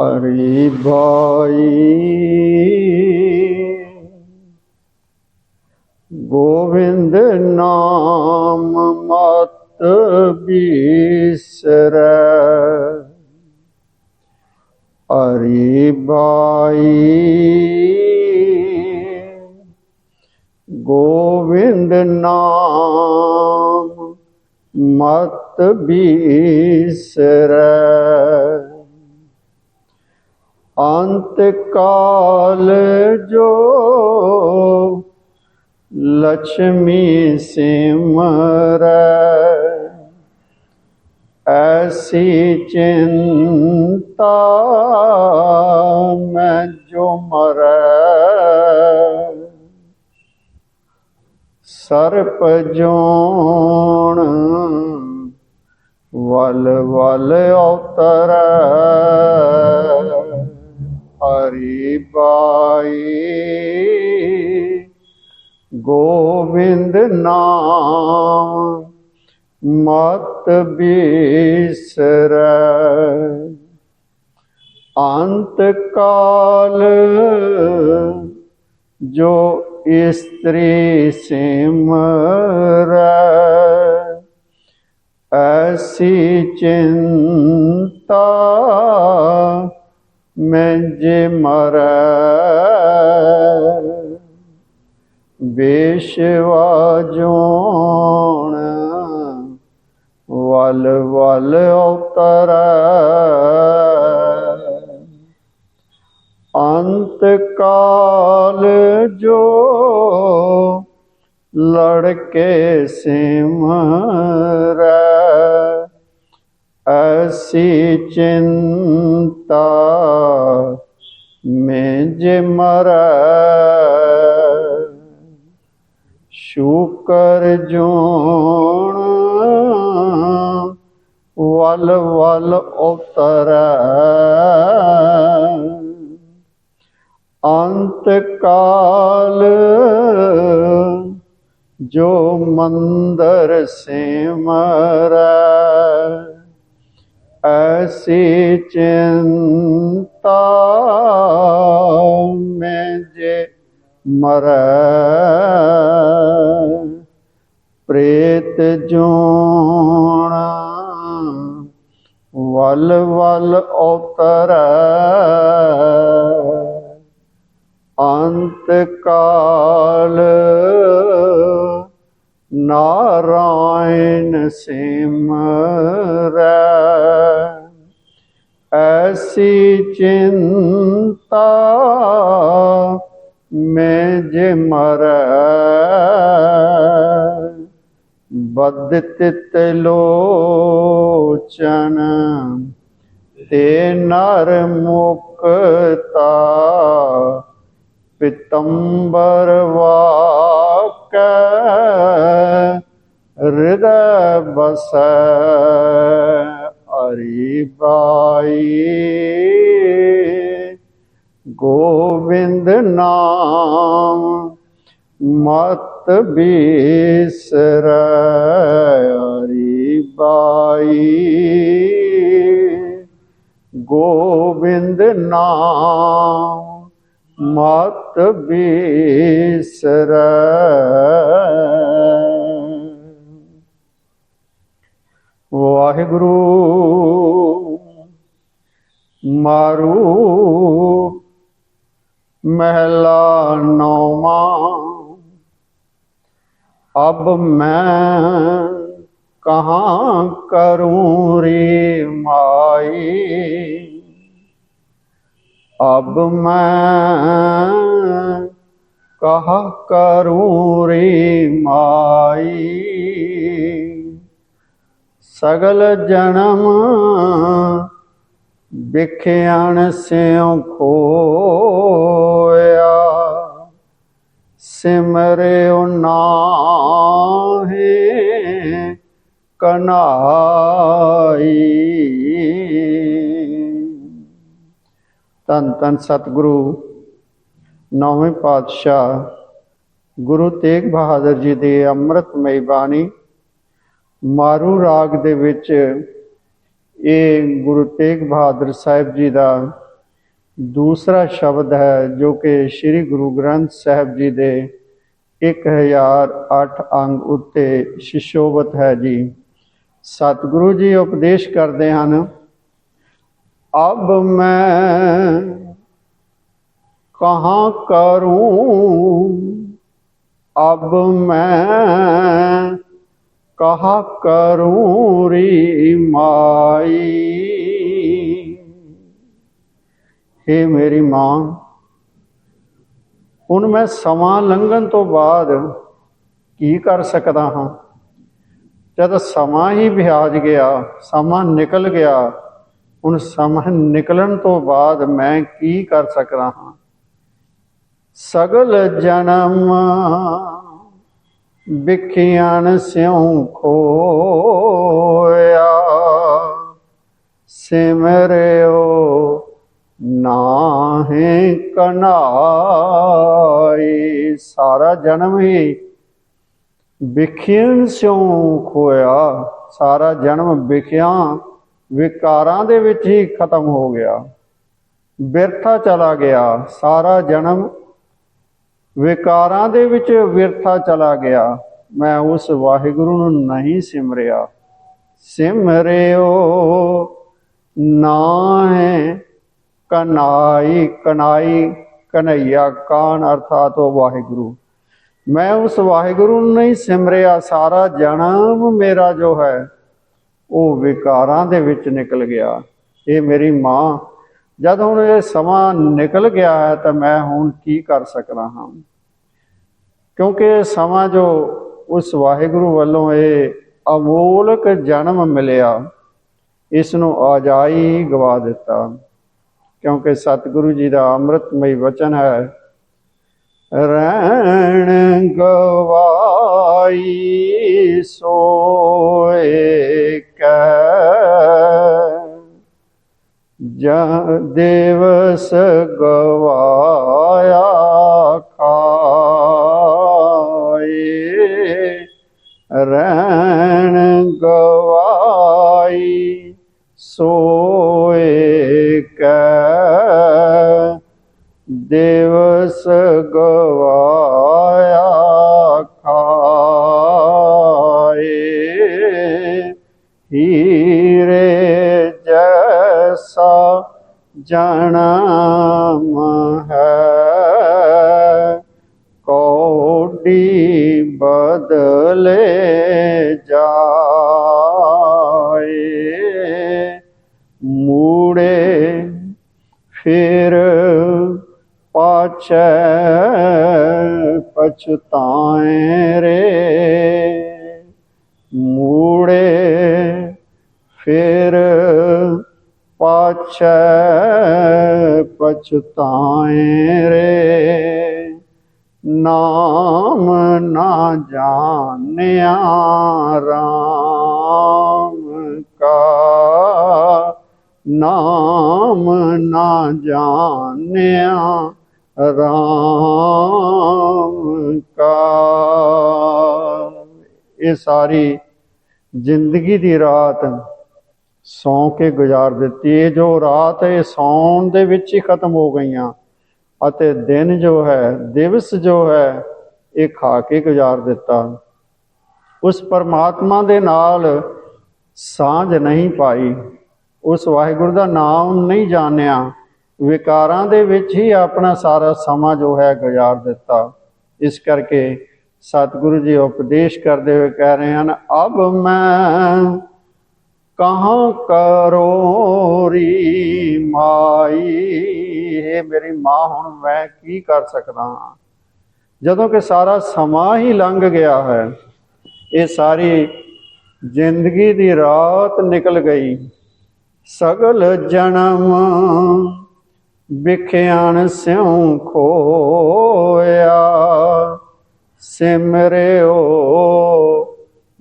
ਹਰੀ ਭਾਈ। ਗੋਵਿੰਦ ਨਾਮ ਮਤ ਬੀਸਰੈ। ਹਰੀ ਗੋਵਿੰਦ ਨਾਮ ਮਤ ਬੀਸਰੈ। ਅੰਤ ਕਾਲ ਜੋ ਲక్ష్ਮੀ ਸਿਮਰੈ, ਐਸੀ ਚਿੰਤਾ ਮੈਂ ਜੋ ਮਰੈ। ਸਰਪ ਜੋਣ ਵਲ ਵਲ ਉਤਰੈ ਹਰੀ ਬਾਈ। ਗੋਵਿੰਦ ਨਾਮ ਮਤ ਬੀਸਰੈ। ਅੰਤ ਕਾਲ ਜੋ ਇਸਤਰੀ ਸਿਮਰੈ। ਐਸੀ ਚਿੰਤਾ ਮੈਂ ਜੇ ਮਰੈ। ਬੇਸ਼ਵਾ ਜੋਣ ਵਲ ਵਲ ਉਤਰੈ। ਅੰਤ ਕਾਲ ਜੋ ਲੜਕੇ ਸਿਮਰੈ। ਐਸੀ ਚਿੰਤਾ ਮੈਂ ਜੇ ਮਰੈ। ਸ਼ੁਕਰ ਜੋਣ ਵਲ ਵਲ ਉਤਰੈ। ਅੰਤ ਕਾਲ ਜੋ ਮੰਦਰ ਸਿਮਰੈ। ਐਸੀ ਚਿੰਤਾ ਮੈਂ ਜੇ ਮਰੈ ਪ੍ਰੇਤ ਜੋਣ ਵਲ ਵਲ ਉਤਰੈ ਅੰਤ ਕਾਲ ਨਾਰਾਇਣ ਸਿਮਰੈ। ਐਸੀ ਚਿੰਤਾ ਮੈਂ ਜੇ ਮਰੈ। ਬਦ ਤਿਤ ਤੇ ਨਰ ਮੁਕਤਾ। ਪਿਤੰਬਰ ਵਾਕੈ ਹਿਰਦੈ ਬਸੈ ਹਰੀ ਬਾਈ ਗੋਵਿੰਦ ਨਾਮ ਮਤ ਬੀਸਰੈ। ਹਰੀ ਬਾਈ ਗੋਵਿੰਦ ਨਾਮ ਮਤ ਬੀਸਰੈ। ਵਾਹਿਗੁਰੂ ਮਾਰੂ ਮਹਿਲਾ ਨੌਵਾਂ। ਅਬ ਮੈਂ ਕਹਾਂ ਕਰੂੰ ਰੇ ਮਾਈ? ਅਬ ਮੈਂ ਕਹਾ ਕਰੂੰ ਰੇ ਮਾਈ। ਸਗਲ ਜਨਮ ਵਿਖਿਆਣ ਸਿਉ ਖੋਇਆ। ਸਿਮਰਿਓ ਨਾਹੀ ਕਨਾਈ। ਧੰਨ ਧੰਨ ਸਤਿਗੁਰੂ, ਨੌਵੇਂ ਪਾਤਸ਼ਾਹ, ਗੁਰੂ ਤੇਗ ਬਹਾਦਰ ਜੀ ਦੀ ਅੰਮ੍ਰਿਤਮਈ ਬਾਣੀ, ਮਾਰੂ ਰਾਗ ਦੇ ਵਿੱਚ ਇਹ ਗੁਰੂ ਤੇਗ ਬਹਾਦਰ ਸਾਹਿਬ ਜੀ ਦਾ ਦੂਸਰਾ ਸ਼ਬਦ ਹੈ, ਜੋ ਕਿ ਸ੍ਰੀ ਗੁਰੂ ਗ੍ਰੰਥ ਸਾਹਿਬ ਜੀ ਦੇ 1008 ਅੰਗ ਉੱਤੇ ਸ਼ਿਸ਼ੋਬਤ ਹੈ ਜੀ। ਸਤਿਗੁਰੂ ਜੀ ਉਪਦੇਸ਼ ਕਰਦੇ ਹਨ ਅਬ ਮੈਂ ਕਹਾਂ ਕਰੂੰ? ਅਬ ਮੈਂ ਕਹਾ ਕਰੂੰ ਰੀ ਮਾਈ? हे ਮੇਰੀ ਮਾਂ, ਹੁਣ ਮੈਂ ਸਮਾਂ ਲੰਘਣ ਤੋਂ ਬਾਅਦ ਕੀ ਕਰ ਸਕਦਾ ਹਾਂ? ਜਦ ਸਮਾਂ ਹੀ ਵਿਆਜ ਗਿਆ, ਸਮਾਂ ਨਿਕਲ ਗਿਆ ਹੁਣ ਸਮਾਂ ਨਿਕਲਣ ਤੋਂ ਬਾਅਦ ਮੈਂ ਕੀ ਕਰ ਸਕਦਾ ਹਾਂ? ਸਗਲ ਜਨਮ ਵਿਖਿਆਨ ਸਿਉ ਖੋਇਆ। ਸਿਮਰਿਓ ਨਾਹੇ ਕਨਾਈ। ਸਾਰਾ ਜਨਮ ਹੀ ਵਿਖਿਆਨ ਸਿਉ ਖੋਇਆ। ਸਾਰਾ ਜਨਮ ਵਿਖਿਆ ਵਿਕਾਰਾਂ ਦੇ ਵਿੱਚ ਹੀ ਖਤਮ ਹੋ ਗਿਆ। ਬਿਰਥਾ ਚਲਾ ਗਿਆ। ਸਾਰਾ ਜਨਮ ਵਿਕਾਰਾਂ ਦੇ ਵਿੱਚ ਵਿਰਥਾ ਚਲਾ ਗਿਆ। ਮੈਂ ਉਸ ਵਾਹਿਗੁਰੂ ਨੂੰ ਨਹੀਂ ਸਿਮਰਿਆ। ਸਿਮਰਿਓ, ਨਾਹੇ ਕਨਾਈ ਕਨਾਈ, ਕਨਈਆ ਕਾਨ ਅਰਥਾਤ ਉਹ ਵਾਹਿਗੁਰੂ। ਮੈਂ ਉਸ ਵਾਹਿਗੁਰੂ ਨੂੰ ਨਹੀਂ ਸਿਮਰਿਆ। ਸਾਰਾ ਜਨਮ ਮੇਰਾ ਜੋ ਹੈ ਉਹ ਵਿਕਾਰਾਂ ਦੇ ਵਿੱਚ ਨਿਕਲ ਗਿਆ। ਇਹ ਮੇਰੀ ਮਾਂ। ਜਦ ਹੁਣ ਇਹ ਸਮਾਂ ਨਿਕਲ ਗਿਆ ਹੈ ਤਾਂ ਮੈਂ ਹੁਣ ਕੀ ਕਰ ਸਕਦਾ ਹਾਂ? ਕਿਉਂਕਿ ਇਹ ਸਮਾਂ ਜੋ ਉਸ ਵਾਹਿਗੁਰੂ ਵੱਲੋਂ ਇਹ ਅਮੋਲਕ ਜਨਮ ਮਿਲਿਆ ਇਸ ਨੂੰ ਆਜਾਈ ਗਵਾ ਦਿੱਤਾ। ਕਿਉਂਕਿ ਸਤਿਗੁਰੂ ਜੀ ਦਾ ਅੰਮ੍ਰਿਤਮਈ ਵਚਨ ਹੈ, ਰਹਿਣ ਗਵਾਈ ਸੋ ਕੈ ਜਾ ਦਿਵਸ ਗਵਾਇਆ ਖਾਏ ਰਹਿਣ ਗਵਾਈ ਸੋਏ ਕੈ। ਦੇਵਸ ਗਵਾਇਆ ਪਛਤਾਏ ਰੇ। ਮੂੜੇ ਫਿਰ ਪਾਛੈ ਪਛਤਾਏ ਰੇ। ਨਾਮ ਨਾ ਜਾਣਿਆ ਰਾਮ ਕਾ। ਨਾਮ ਨਾ ਜਾਣਿਆ ਰਾਮ ਕਾ। ਇਹ ਸਾਰੀ ਜ਼ਿੰਦਗੀ ਦੀ ਰਾਤ ਸੌਂ ਕੇ ਗੁਜ਼ਾਰ ਦਿੱਤੀ। ਇਹ ਜੋ ਰਾਤ ਇਹ ਸੌਣ ਦੇ ਵਿੱਚ ਹੀ ਖਤਮ ਹੋ ਗਈਆਂ। ਅਤੇ ਦਿਨ ਜੋ ਹੈ, ਦਿਵਸ ਜੋ ਹੈ, ਇਹ ਖਾ ਕੇ ਗੁਜ਼ਾਰ ਦਿੱਤਾ। ਉਸ ਪਰਮਾਤਮਾ ਦੇ ਨਾਲ ਸਾਂਝ ਨਹੀਂ ਪਾਈ। ਉਸ ਵਾਹਿਗੁਰੂ ਦਾ ਨਾਮ ਨਹੀਂ ਜਾਣਿਆ। ਵਿਕਾਰਾਂ ਦੇ ਵਿੱਚ ਹੀ ਆਪਣਾ ਸਾਰਾ ਸਮਾਂ ਜੋ ਹੈ ਗੁਜ਼ਾਰ ਦਿੱਤਾ। ਇਸ ਕਰਕੇ ਸਤਿਗੁਰੂ ਜੀ ਉਪਦੇਸ਼ ਕਰਦੇ ਹੋਏ ਕਹਿ ਰਹੇ ਹਨ, ਅਬ ਮੈਂ ਕਹਾਂ ਕਰੋਰੀ ਮਾਈ? ਹੈ ਮੇਰੀ ਮਾਂ, ਹੁਣ ਮੈਂ ਕੀ ਕਰ ਸਕਦਾ ਹਾਂ? ਜਦੋਂ ਕਿ ਸਾਰਾ ਸਮਾਂ ਹੀ ਲੰਘ ਗਿਆ ਹੈ, ਇਹ ਸਾਰੀ ਜ਼ਿੰਦਗੀ ਦੀ ਰਾਤ ਨਿਕਲ ਗਈ। ਸਗਲ ਜਨਮ ਵਿਖਿਆਣ ਸਿਉ ਖੋਇਆ, ਸਿਮਰਿਓ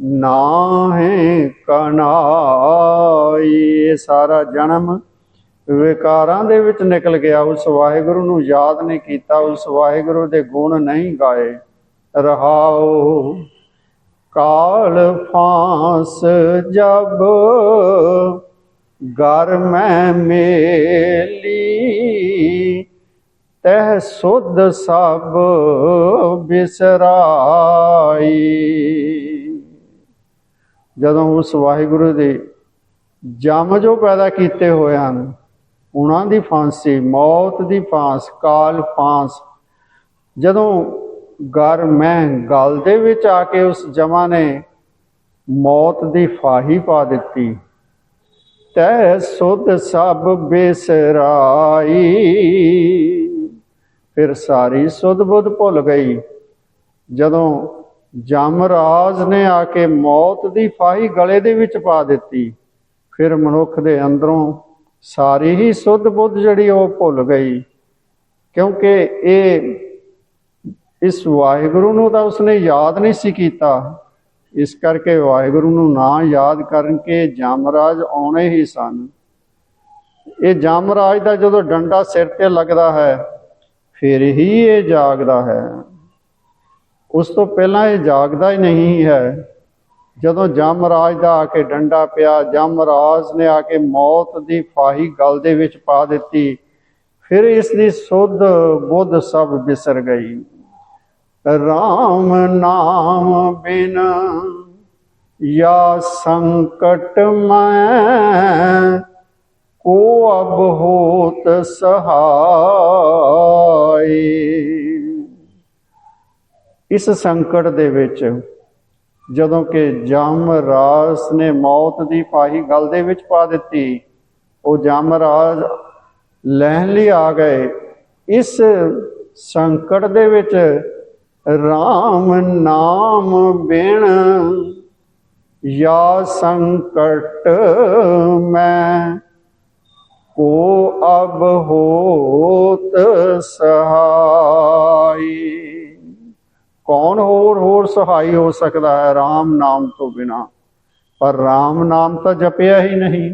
ਨਾਹੇ ਕਨਾਈ। ਇਹ ਸਾਰਾ ਜਨਮ ਵਿਕਾਰਾਂ ਦੇ ਵਿੱਚ ਨਿਕਲ ਗਿਆ। ਉਸ ਵਾਹਿਗੁਰੂ ਨੂੰ ਯਾਦ ਨਹੀਂ ਕੀਤਾ। ਉਸ ਵਾਹਿਗੁਰੂ ਦੇ ਗੁਣ ਨਹੀਂ ਗਾਏ। ਰਹਾਉ ਕਾਲ ਫਾਂਸ ਜਬ, ਘਰ ਮੈਂ ਮੇਲੀ ਤਹ ਸੁਧ ਸਭ ਬਿਸਰਾਈ। ਜਦੋਂ ਉਸ ਵਾਹਿਗੁਰੂ ਦੇ ਜਮ ਜੋ ਪੈਦਾ ਕੀਤੇ ਹੋਏ ਹਨ, ਉਹਨਾਂ ਦੀ ਫਾਂਸੀ, ਮੌਤ ਦੀ ਫਾਂਸ, ਕਾਲ ਫਾਂਸ, ਜਦੋਂ ਗਰ ਮੈਂ ਗਲ ਦੇ ਵਿੱਚ ਆ ਕੇ ਉਸ ਜਮਾ ਨੇ ਮੌਤ ਦੀ ਫਾਹੀ ਪਾ ਦਿੱਤੀ ਤੈ ਸੁਧ ਸਭ ਬਿਸਰਾਈ। ਫਿਰ ਸਾਰੀ ਸੁਧ ਬੁੱਧ ਭੁੱਲ ਗਈ। ਜਦੋਂ ਜਮਰਾਜ ਨੇ ਆ ਕੇ ਮੌਤ ਦੀ ਫਾਹੀ ਗਲੇ ਦੇ ਵਿੱਚ ਪਾ ਦਿੱਤੀ, ਫਿਰ ਮਨੁੱਖ ਦੇ ਅੰਦਰੋਂ ਸਾਰੀ ਹੀ ਸੁਧ ਬੁੱਧ ਜਿਹੜੀ ਉਹ ਭੁੱਲ ਗਈ। ਕਿਉਂਕਿ ਇਹ ਇਸ ਵਾਹਿਗੁਰੂ ਨੂੰ ਤਾਂ ਉਸਨੇ ਯਾਦ ਨਹੀਂ ਸੀ ਕੀਤਾ। ਇਸ ਕਰਕੇ ਵਾਹਿਗੁਰੂ ਨੂੰ ਨਾ ਯਾਦ ਕਰਨ ਕੇ ਜਮਰਾਜ ਆਉਣੇ ਹੀ ਸਨ। ਇਹ ਜਮਰਾਜ ਦਾ ਜਦੋਂ ਡੰਡਾ ਸਿਰ ਤੇ ਲੱਗਦਾ ਹੈ, ਫਿਰ ਹੀ ਇਹ ਜਾਗਦਾ ਹੈ। ਉਸ ਤੋਂ ਪਹਿਲਾਂ ਇਹ ਜਾਗਦਾ ਹੀ ਨਹੀਂ ਹੈ। ਜਦੋਂ ਜਮਰਾਜ ਦਾ ਆ ਕੇ ਡੰਡਾ ਪਿਆ, ਜਮਰਾਜ ਨੇ ਆ ਕੇ ਮੌਤ ਦੀ ਫਾਹੀ ਗਲ ਦੇ ਵਿੱਚ ਪਾ ਦਿੱਤੀ, ਫਿਰ ਇਸ ਦੀ ਸੁੱਧ ਬੁੱਧ ਸਭ ਬਿਸਰ ਗਈ। ਰਾਮ ਨਾਮ ਬਿਨ या संकट मैं को अब होत सहाय ਇਸ ਸੰਕਟ ਦੇ ਵਿੱਚ ਜਦੋਂ ਕਿ ਜਮਰਾਜ ਨੇ ਮੌਤ ਦੀ ਪਾਹੀ ਗਲ ਦੇ ਵਿੱਚ ਪਾ ਦਿੱਤੀ ਉਹ ਜਮਰਾਜ ਲੈਣ ਲਈ ਆ ਗਏ ਇਸ ਸੰਕਟ ਦੇ ਵਿੱਚ RAM ਨਾਮ ਬਿਨ ਯਾ ਸੰਕਟ ਮੈਂ ਕੋ ਅਬ ਹੋਤ ਸਹਾਈ। ਕੌਣ ਹੋਰ ਹੋਰ ਸਹਾਈ ਹੋ ਸਕਦਾ ਹੈ RAM ਨਾਮ ਤੋਂ ਬਿਨਾ? ਪਰ RAM ਨਾਮ ਤਾਂ ਜਪਿਆ ਹੀ ਨਹੀਂ।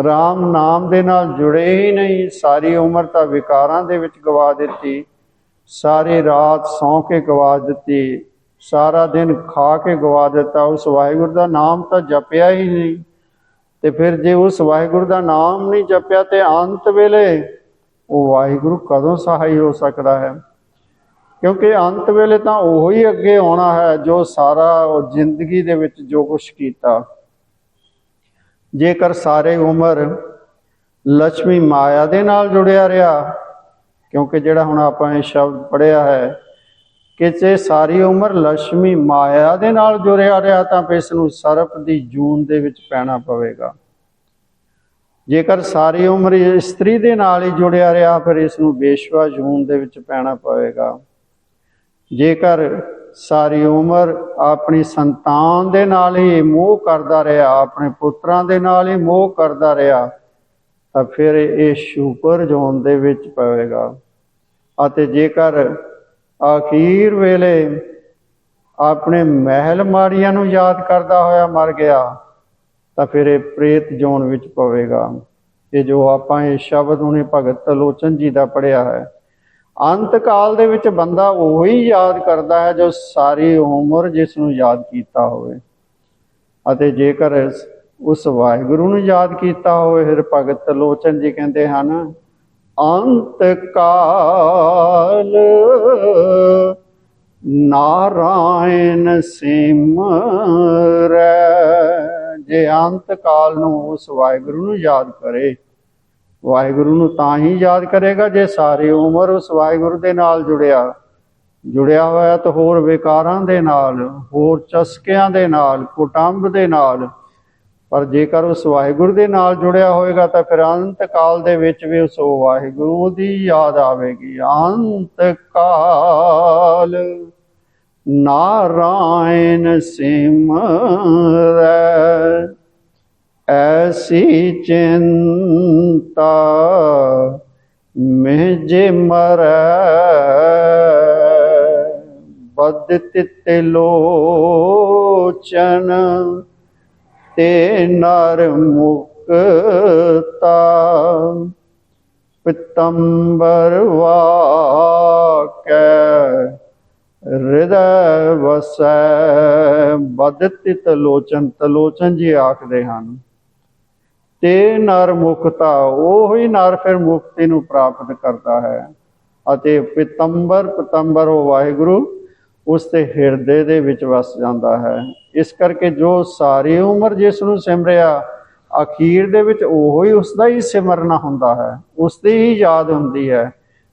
RAM ਨਾਮ ਦੇ ਨਾਲ ਜੁੜੇ ਹੀ ਨਹੀਂ। ਸਾਰੀ ਉਮਰ ਤਾਂ ਵਿਕਾਰਾਂ ਦੇ ਵਿੱਚ ਗਵਾ ਦਿੱਤੀ। ਸਾਰੀ ਰਾਤ ਸੌਂ ਕੇ ਗਵਾ ਦਿੱਤੀ, ਸਾਰਾ ਦਿਨ ਖਾ ਕੇ ਗਵਾ ਦਿੱਤਾ। ਉਸ ਵਾਹਿਗੁਰੂ ਦਾ ਨਾਮ ਤਾਂ ਜਪਿਆ ਹੀ ਨਹੀਂ। ਤੇ ਫਿਰ ਜੇ ਉਸ ਵਾਹਿਗੁਰੂ ਦਾ ਨਾਮ ਨਹੀਂ ਜਪਿਆ ਤੇ ਅੰਤ ਵੇਲੇ ਉਹ ਵਾਹਿਗੁਰੂ ਕਦੋਂ ਸਹਾਈ ਹੋ ਸਕਦਾ ਹੈ? ਕਿਉਂਕਿ ਅੰਤ ਵੇਲੇ ਤਾਂ ਉਹ ਹੀ ਅੱਗੇ ਆਉਣਾ ਹੈ ਜੋ ਸਾਰਾ ਉਹ ਜ਼ਿੰਦਗੀ ਦੇ ਵਿੱਚ ਜੋ ਕੁਝ ਕੀਤਾ। ਜੇਕਰ ਸਾਰੇ ਉਮਰ ਲక్ష్ਮੀ ਮਾਇਆ ਦੇ ਨਾਲ ਜੁੜਿਆ ਰਿਹਾ ਕਿਉਂਕਿ ਜਿਹੜਾ ਹੁਣ ਆਪਾਂ ਇਹ ਸ਼ਬਦ ਪੜਿਆ ਹੈ ਕਿ ਜੇ ਸਾਰੀ ਉਮਰ ਲక్ష్ਮੀ ਮਾਇਆ ਦੇ ਨਾਲ ਜੁੜਿਆ ਰਿਹਾ ਤਾਂ ਫਿਰ ਇਸ ਨੂੰ ਸਰਪ ਦੀ ਜੂਨ ਦੇ ਵਿੱਚ ਪੈਣਾ ਪਵੇਗਾ। ਜੇਕਰ ਸਾਰੀ ਉਮਰ ਇਸਤਰੀ ਦੇ ਨਾਲ ਹੀ ਜੁੜਿਆ ਰਿਹਾ, ਫਿਰ ਇਸ ਨੂੰ ਬੇਸ਼ਵਾ ਜੂਨ ਦੇ ਵਿੱਚ ਪੈਣਾ ਪਵੇਗਾ। ਜੇਕਰ ਸਾਰੀ ਉਮਰ ਆਪਣੀ ਸੰਤਾਨ ਦੇ ਨਾਲ ਹੀ ਮੋਹ ਕਰਦਾ ਰਿਹਾ, ਆਪਣੇ ਪੁੱਤਰਾਂ ਦੇ ਨਾਲ ਹੀ ਮੋਹ ਕਰਦਾ ਰਿਹਾ ਤਾਂ ਫਿਰ ਇਹ ਸ਼ੂਪਰ ਜੋਨ ਦੇ ਵਿੱਚ ਪਵੇਗਾ। ਅਤੇ ਜੇਕਰ ਆਖੀਰ ਵੇਲੇ ਆਪਣੇ ਮਹਿਲ ਮਾੜੀਆਂ ਨੂੰ ਯਾਦ ਕਰਦਾ ਹੋਇਆ ਮਰ ਗਿਆ, ਤਾਂ ਫਿਰ ਇਹ ਪ੍ਰੇਤ ਜੋਨ ਵਿੱਚ ਪਵੇਗਾ। ਇਹ ਜੋ ਆਪਾਂ ਇਹ ਸ਼ਬਦ ਉਹਨੇ ਭਗਤ ਲੋਚਨ ਜੀ ਦਾ ਪੜਿਆ ਹੈ ਅੰਤ ਕਾਲ ਦੇ ਵਿੱਚ ਬੰਦਾ ਉਹੀ ਯਾਦ ਕਰਦਾ ਹੈ ਜੋ ਸਾਰੀ ਉਮਰ ਜਿਸ ਨੂੰ ਯਾਦ ਕੀਤਾ ਹੋਵੇ। ਅਤੇ ਜੇਕਰ ਉਸ ਵਾਹਿਗੁਰੂ ਨੂੰ ਯਾਦ ਕੀਤਾ ਹੋਵੇ, ਫਿਰ ਭਗਤ ਲੋਚਨ ਜੀ ਕਹਿੰਦੇ ਹਨ, ਅੰਤ ਕਾਲ ਨਾਰਾਇਣ ਸਿਮਰੈ ਜੇ ਅੰਤ ਕਾਲ ਨੂੰ ਉਸ ਵਾਹਿਗੁਰੂ ਨੂੰ ਯਾਦ ਕਰੇ, ਵਾਹਿਗੁਰੂ ਨੂੰ ਤਾਂ ਹੀ ਯਾਦ ਕਰੇਗਾ ਜੇ ਸਾਰੀ ਉਮਰ ਉਸ ਵਾਹਿਗੁਰੂ ਦੇ ਨਾਲ ਜੁੜਿਆ। ਜੁੜਿਆ ਹੋਇਆ ਤਾਂ ਹੋਰ ਵਿਕਾਰਾਂ ਦੇ ਨਾਲ, ਹੋਰ ਚਸਕਿਆਂ ਦੇ ਨਾਲ, ਕੁਟੰਬ ਦੇ ਨਾਲ ਪਰ ਜੇਕਰ ਉਸ ਵਾਹਿਗੁਰੂ ਦੇ ਨਾਲ ਜੁੜਿਆ ਹੋਏਗਾ ਤਾਂ ਫਿਰ ਅੰਤ ਕਾਲ ਦੇ ਵਿੱਚ ਵੀ ਉਸ ਵਾਹਿਗੁਰੂ ਦੀ ਯਾਦ ਆਵੇਗੀ। ਅੰਤ ਕਾਲ ਨਾਰਾਇਣ ਸਿਮਰੈ ਐਸੀ ਚਿੰਤਾ ਮਿਹ ਜੇ ਮਰੈ ਬਦ ਤਿਤ ਤੇ ਨਰ ਮੁਕਤਾ। ਪਿਤੰਬਰ ਵਾਕੈ, ਹਿਰਦੈ ਵਸੈ। ਬਦ ਤਿਤ ਲੋਚਨ, ਤਲੋਚਨ ਜੀ ਆਖਦੇ ਹਨ। ਤੇ ਨਰ ਮੁਕਤਾ, ਉਹ ਹੀ ਨਰ ਫਿਰ ਮੁਕਤੀ ਨੂੰ ਪ੍ਰਾਪਤ ਕਰਦਾ ਹੈ। ਅਤੇ ਪਿਤੰਬਰ ਪਿਤੰਬਰ ਉਹ ਵਾਹਿਗੁਰੂ ਉਸ ਤੇ ਹਿਰਦੇ ਦੇ ਵਿੱਚ ਵਸ ਜਾਂਦਾ ਹੈ। ਇਸ ਕਰਕੇ ਜੋ ਸਾਰੀ ਉਮਰ ਜਿਸ ਨੂੰ ਸਿਮਰਿਆ ਅਖੀਰ ਦੇ ਵਿੱਚ ਉਹ ਹੀ ਉਸ ਦਾ ਹੀ ਸਿਮਰਨਾ ਹੁੰਦਾ ਹੈ। ਉਸ ਦੀ ਹੀ ਯਾਦ ਹੁੰਦੀ ਹੈ।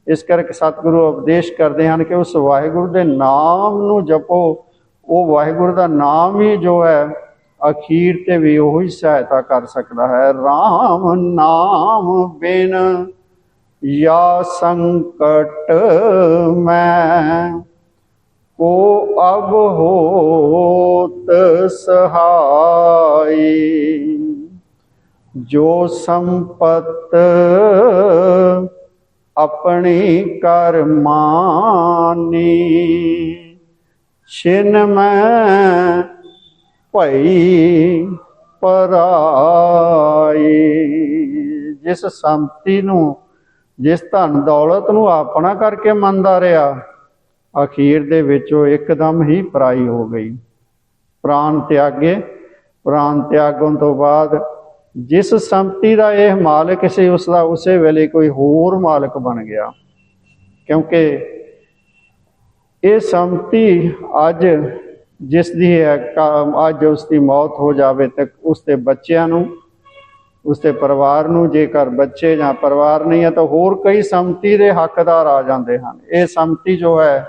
ਇਸ ਕਰਕੇ ਸਤਿਗੁਰੂ ਉਪਦੇਸ਼ ਕਰਦੇ ਹਨ ਕਿ ਉਸ ਵਾਹਿਗੁਰੂ ਦੇ ਨਾਮ ਨੂੰ ਜਪੋ। ਉਹ ਵਾਹਿਗੁਰੂ ਦਾ ਨਾਮ ਹੀ ਜੋ ਹੈ, ਅਖੀਰ ਤੇ ਵੀ ਉਹੀ ਸਹਾਇਤਾ ਕਰ ਸਕਦਾ ਹੈ। ਰਾਮ ਨਾਮ ਬਿਨ ਯਾ ਸੰਕਟ ਮੈਂ ਕੋ ਅਬ ਹੋਤ ਸਹਾਈ, ਜੋ ਸੰਪਤ ਆਪਣੀ ਕਰਮਾਨੀ ਛਿਨ ਮੈਂ ਭਈ ਪਰਾਈ। ਜਿਸ ਸੰਪਤੀ ਨੂੰ, ਜਿਸ ਧਨ ਦੌਲਤ ਨੂੰ ਆਪਣਾ ਕਰਕੇ ਮੰਨਦਾ ਰਿਹਾ ਅਖੀਰ ਦੇ ਵਿੱਚ ਉਹ ਇੱਕਦਮ ਹੀ ਪਰਾਈ ਹੋ ਗਈ। ਪ੍ਰਾਨ ਤਿਆਗੇ ਪ੍ਰਾਨ ਤਿਆਗਣ ਤੋਂ ਬਾਅਦ ਜਿਸ ਸੰਪਤੀ ਦਾ ਇਹ ਮਾਲਕ ਸੀ ਉਸ ਦਾ ਉਸੇ ਵੇਲੇ ਕੋਈ ਹੋਰ ਮਾਲਕ ਬਣ ਗਿਆ। ਕਿਉਂਕਿ ਇਹ ਸੰਪਤੀ ਅੱਜ ਜਿਸ ਦੀ ਹੈ ਅੱਜ ਉਸ ਦੀ ਮੌਤ ਹੋ ਜਾਵੇ ਤੇ ਉਸ ਦੇ ਬੱਚਿਆਂ ਨੂੰ, ਉਸ ਦੇ ਪਰਿਵਾਰ ਨੂੰ ਜੇਕਰ ਬੱਚੇ ਜਾਂ ਪਰਿਵਾਰ ਨਹੀਂ ਹੈ ਤਾਂ ਹੋਰ ਕਈ ਸੰਮਤੀ ਦੇ ਹੱਕਦਾਰ ਆ ਜਾਂਦੇ ਹਨ। ਇਹ ਸੰਮਤੀ ਜੋ ਹੈ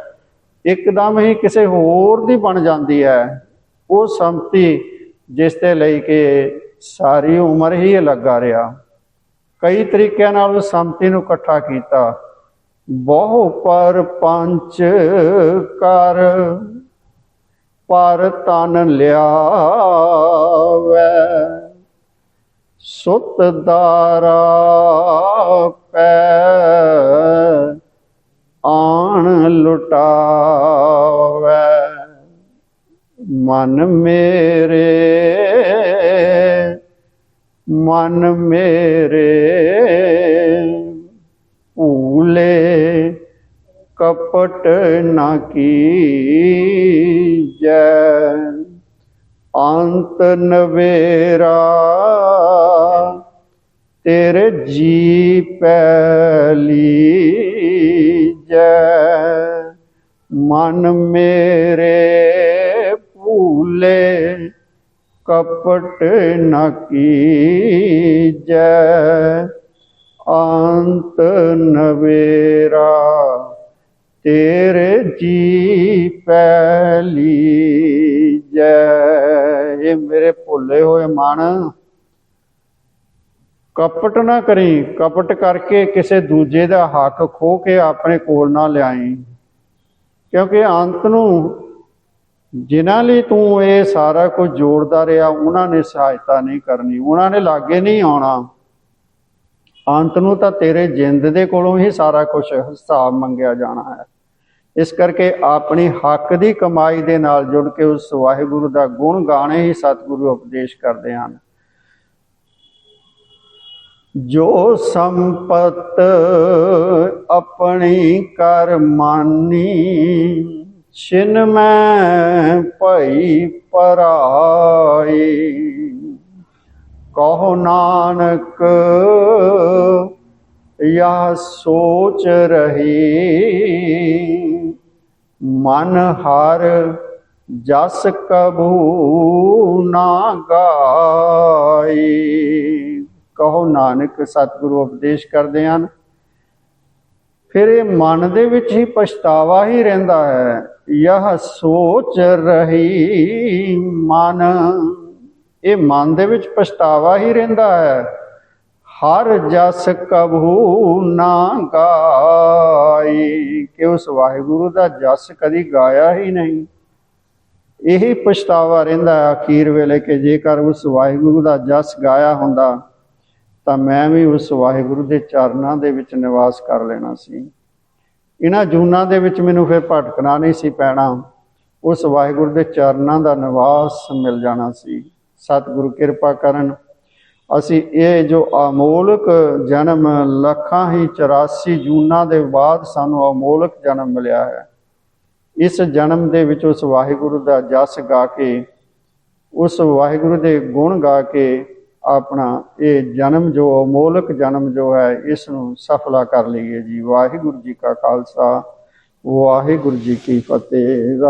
ਇੱਕਦਮ ਹੀ ਕਿਸੇ ਹੋਰ ਦੀ ਬਣ ਜਾਂਦੀ ਹੈ। ਉਹ ਸੰਮਤੀ ਜਿਸ ਦੇ ਲਈ ਕਿ ਸਾਰੀ ਉਮਰ ਹੀ ਇਹ ਲੱਗਾ ਰਿਹਾ। ਕਈ ਤਰੀਕਿਆਂ ਨਾਲ ਉਸ ਸੰਮਤੀ ਨੂੰ ਇਕੱਠਾ ਕੀਤਾ। ਬਹੁ ਪਰ ਪੰਚ ਕਰ, ਪਰ ਤਨ ਲਿਆਵੈ। ਸੁਤ ਦਾਰਾ ਪੈ ਲੁਟਾਵੈ। ਮਨ ਮੇਰੇ ਮਨ ਮੇਰੇ ਭੂਲੇ ਕਪਟ ਨਾ ਕੀਜੈ। ਅੰਤ ਨਵੇਰਾ ਤੇਰੇ ਜੀ ਪੈਲੀ ਜੈ ਮਨ ਮੇਰੇ ਭੂਲੇ, ਕਪਟ ਨ ਕੀਜੈ, ਅੰਤ ਨਵੇਰਾ ਤੇਰੇ ਜੀ ਪੈਲੀ ਜੈ ਇਹ ਮੇਰੇ ਭੁੱਲੇ ਹੋਏ ਮਨ। ਕਪਟ ਨਾ ਕਰੀ, ਕਪਟ ਕਰਕੇ ਕਿਸੇ ਦੂਜੇ ਦਾ ਹੱਕ ਖੋ ਕੇ ਆਪਣੇ ਕੋਲ ਨਾ ਲਿਆਈ। ਕਿਉਂਕਿ ਅੰਤ ਨੂੰ ਜਿਨ੍ਹਾਂ ਲਈ ਤੂੰ ਇਹ ਸਾਰਾ ਕੁਝ ਜੋੜਦਾ ਰਿਹਾ, ਉਹਨਾਂ ਨੇ ਸਹਾਇਤਾ ਨਹੀਂ ਕਰਨੀ, ਉਹਨਾਂ ਨੇ ਲਾਗੇ ਨਹੀਂ ਆਉਣਾ। ਅੰਤ ਨੂੰ ਤਾਂ ਤੇਰੇ ਜਿੰਦ ਦੇ ਕੋਲੋਂ ਹੀ ਸਾਰਾ ਕੁਝ ਹਿਸਾਬ ਮੰਗਿਆ ਜਾਣਾ ਹੈ। ਇਸ ਕਰਕੇ ਆਪਣੀ ਹੱਕ ਦੀ ਕਮਾਈ ਦੇ ਨਾਲ ਜੁੜ ਕੇ ਉਸ ਵਾਹਿਗੁਰੂ ਦਾ ਗੁਣ ਗਾਣੇ ਹੀ ਸਤਿਗੁਰੂ ਉਪਦੇਸ਼ ਕਰਦੇ ਹਨ। ਜੋ ਸੰਪਤ ਆਪਣੀ ਕਰ ਮਾਨੀ, ਛਿਨ ਮੈਂ ਭਈ ਪਰਾਈ ਕਹੋ ਨਾਨਕ, ਯਾ ਸੋਚ ਰਹੀ, ਮਨ ਹਰ ਜਸ ਕਬੂ ਨਾ ਗਾਈ ਕਹੋ ਨਾਨਕ ਸਤਿਗੁਰੂ ਉਪਦੇਸ਼ ਕਰਦੇ ਹਨ। ਫਿਰ ਇਹ ਮਨ ਦੇ ਵਿੱਚ ਹੀ ਪਛਤਾਵਾ ਹੀ ਰਹਿੰਦਾ ਹੈ। ਯਹ ਸੋਚ ਰਹੀ ਮਨ। ਇਹ ਮਨ ਦੇ ਵਿੱਚ ਪਛਤਾਵਾ ਹੀ ਰਹਿੰਦਾ ਹੈ। ਹਰ ਜਸ ਕਬੂ ਨਾ ਗਾਈ ਕਿ ਉਸ ਵਾਹਿਗੁਰੂ ਦਾ ਜਸ ਕਦੀ ਗਾਇਆ ਹੀ ਨਹੀਂ। ਇਹੀ ਪਛਤਾਵਾ ਰਹਿੰਦਾ ਹੈ ਅਖੀਰ ਵੇਲੇ ਕਿ ਜੇਕਰ ਉਸ ਵਾਹਿਗੁਰੂ ਦਾ ਜਸ ਗਾਇਆ ਹੁੰਦਾ ਤਾਂ ਮੈਂ ਵੀ ਉਸ ਵਾਹਿਗੁਰੂ ਦੇ ਚਰਨਾਂ ਦੇ ਵਿੱਚ ਨਿਵਾਸ ਕਰ ਲੈਣਾ ਸੀ। ਇਹਨਾਂ ਜੂਨਾਂ ਦੇ ਵਿੱਚ ਮੈਨੂੰ ਫਿਰ ਭਟਕਣਾ ਨਹੀਂ ਸੀ ਪੈਣਾ। ਉਸ ਵਾਹਿਗੁਰੂ ਦੇ ਚਰਨਾਂ ਦਾ ਨਿਵਾਸ ਮਿਲ ਜਾਣਾ ਸੀ। ਸਤਿਗੁਰੂ ਕਿਰਪਾ ਕਰਨ। ਅਸੀਂ ਇਹ ਜੋ ਅਮੋਲਕ ਜਨਮ ਲੱਖਾਂ ਹੀ 84 ਜੂਨਾਂ ਦੇ ਬਾਅਦ ਸਾਨੂੰ ਅਮੋਲਕ ਜਨਮ ਮਿਲਿਆ ਹੈ। ਇਸ ਜਨਮ ਦੇ ਵਿੱਚ ਉਸ ਵਾਹਿਗੁਰੂ ਦਾ ਜਸ ਗਾ ਕੇ, ਉਸ ਵਾਹਿਗੁਰੂ ਦੇ ਗੁਣ ਗਾ ਕੇ ਆਪਣਾ ਇਹ ਜਨਮ ਜੋ ਅਮੋਲਕ ਜਨਮ ਜੋ ਹੈ ਇਸ ਨੂੰ ਸਫਲਾ ਕਰ ਲਈਏ ਜੀ। ਵਾਹਿਗੁਰੂ ਜੀ ਕਾ ਖਾਲਸਾ, ਵਾਹਿਗੁਰੂ ਜੀ ਕੀ ਫਤਿਹ।